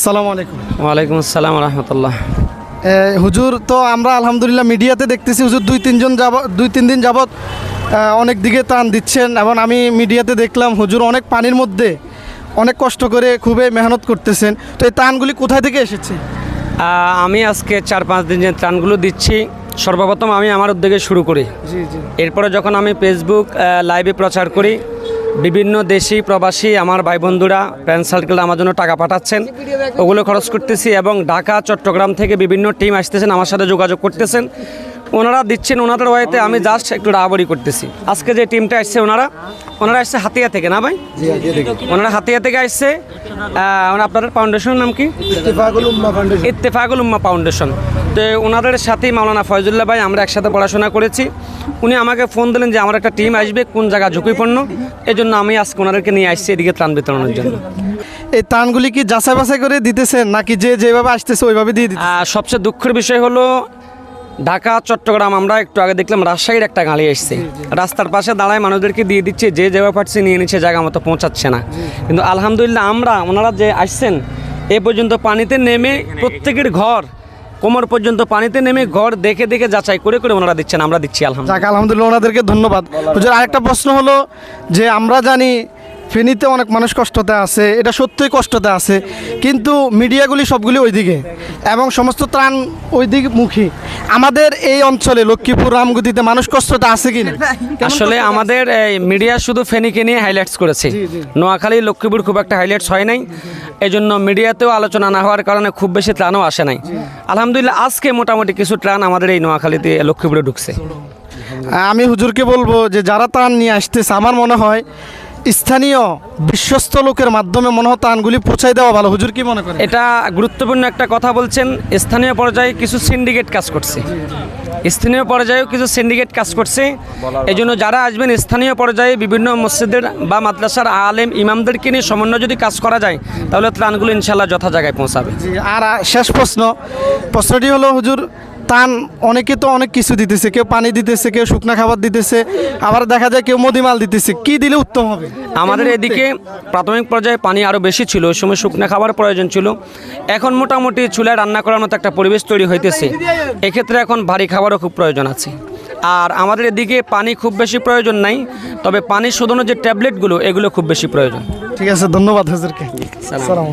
আসসালামু আলাইকুম। ওয়ালাইকুম আসসালাম রহমতুল্লাহ। হুজুর তো আমরা আলহামদুলিল্লাহ মিডিয়াতে দেখতেছি হুজুর দুই তিনজন যাবত দুই তিন দিন যাবৎ অনেক দিকে টান দিচ্ছেন এবং আমি মিডিয়াতে দেখলাম হুজুর অনেক পানির মধ্যে অনেক কষ্ট করে খুবই মেহনত করতেছেন। তো এই টানগুলি কোথায় থেকে এসেছে? আমি আজকে চার পাঁচ দিন যে ত্রাণগুলো দিচ্ছি সর্বপ্রথম আমি আমার উদ্যোগে শুরু করি। জি জি। এরপরে যখন আমি ফেসবুক লাইভে প্রচার করি বিভিন্ন দেশি প্রবাসী আমার ভাই বন্ধুরা ফ্রেন্ড সার্কেল আমার জন্য টাকা পাঠাচ্ছেন। ওগুলো খরচ করতেছি এবং ঢাকা চট্টগ্রাম থেকে বিভিন্ন টিম আসতেছেন আমার সাথে যোগাযোগ করতেছেন। ওনারা দিচ্ছেন ওনাদের ওয়াইতে আমি জাস্ট একটু রাবরি করতেছি। আজকে যে টিমটা আসছে ওনারা ওনারা আসছে হাতিয়া থেকে না ভাই? ওনারা হাতিয়া থেকে আসছে আপনাদের ফাউন্ডেশনের নাম কি? ইত্তেফাকুল উম্মা ফাউন্ডেশন তো ওনাদের সাথেই মাওলানা ফয়জুল্লাহ ভাই আমরা একসাথে পড়াশোনা করেছি। উনি আমাকে ফোন দিলেন যে আমার একটা টিম আসবে কোন জায়গা ঝুঁকিপূর্ণ। এই জন্য আমি আজকে ওনাদেরকে নিয়ে আসছি এদিকে ত্রাণ বিতরণের জন্য। এই ত্রাণগুলি কি যাচাই বাছাই করে দিতেছেন নাকি যে যেভাবে আসতেছে ওইভাবে দিয়ে দিতে আর সবচেয়ে দুঃখের বিষয় হলো ঢাকা চট্টগ্রাম আমরা একটু আগে দেখলাম রাজশাহীর একটা গাড়ি এসছে। রাস্তার পাশে দাঁড়ায় মানুষদেরকে দিয়ে দিচ্ছে যে যেভাবে পারছে নিয়ে নিচ্ছে জায়গা মতো পৌঁছাচ্ছে না। কিন্তু আলহামদুলিল্লাহ আমরা ওনারা যে আসছেন এ পর্যন্ত পানিতে নেমে প্রত্যেকের ঘর কোমর পর্যন্ত পানিতে নেমে ঘর দেখে দেখে যাচাই করে করে ওনারা দিচ্ছেন, আমরা দিচ্ছি, আলহামদুলিল্লাহ। আলহামদুলিল্লাহ, ওনাদেরকে ধন্যবাদ। আরেকটা প্রশ্ন হলো যে, আমরা জানি ফেনীতে অনেক মানুষ কষ্টতে আছে এটা সত্যিই কষ্টতে আছে কিন্তু মিডিয়াগুলি সবগুলি ওইদিকে এবং সমস্ত ত্রাণ ওইদিকে মুখী। আমাদের এই অঞ্চলে লক্ষ্মীপুর রামগতিতে মানুষ কষ্টতে আছে কি না? আসলে আমাদের এই মিডিয়া শুধু ফেনীকে নিয়ে হাইলাইটস করেছে। নোয়াখালী লক্ষ্মীপুর খুব একটা হাইলাইটস হয় নাই। এই জন্য মিডিয়াতেও আলোচনা না হওয়ার কারণে খুব বেশি ত্রাণও আসে নাই। আলহামদুলিল্লাহ আজকে মোটামুটি কিছু ত্রাণ আমাদের এই নোয়াখালীতে লক্ষ্মীপুরে ঢুকছে। আমি হুজুরকে বলব যে যারা ত্রাণ নিয়ে আসতেছে আমার মনে হয় স্থানীয় বিশ্বস্ত লোকের মাধ্যমে মনে হয় ত্রাণগুলি পৌঁছাই দেওয়া ভালো। হুজুর কি মনে করেন? এটা গুরুত্বপূর্ণ একটা কথা বলছেন। স্থানীয় পর্যায়ে কিছু সিন্ডিকেট কাজ করছে। স্থানীয় পর্যায়েও কিছু সিন্ডিকেট কাজ করছে। এই জন্য যারা আসবেন স্থানীয় পর্যায়ে বিভিন্ন মসজিদের বা মাদ্রাসার আলেম ইমামদেরকে নিয়ে সমন্বয় যদি কাজ করা যায় তাহলে ত্রাণগুলো ইনশাল্লাহ যথা জায়গায় পৌঁছাবে আর শেষ প্রশ্ন। প্রশ্নটি হলো হুজুর টান অনেকে তো অনেক কিছু দিতেছে কেউ পানি দিতেছে কেউ শুকনা খাবার দিতেছে আবার দেখা যায় কেউ মদিমাল দিতেছে। কি দিলে উত্তম হবে? আমাদের এদিকে প্রাথমিক পর্যায়ে পানি আরও বেশি ছিল ওই সময় শুকনো খাবার প্রয়োজন ছিল। এখন মোটামুটি চুলায় রান্না করার মতো একটা পরিবেশ তৈরি হইতেছে। এক্ষেত্রে এখন ভারী খাবারও খুব প্রয়োজন আছে। আর আমাদের এদিকে পানি খুব বেশি প্রয়োজন নাই তবে পানি শোধনের যে ট্যাবলেটগুলো এগুলো খুব বেশি প্রয়োজন। ঠিক আছে ধন্যবাদ হুজুরকে। সালাম।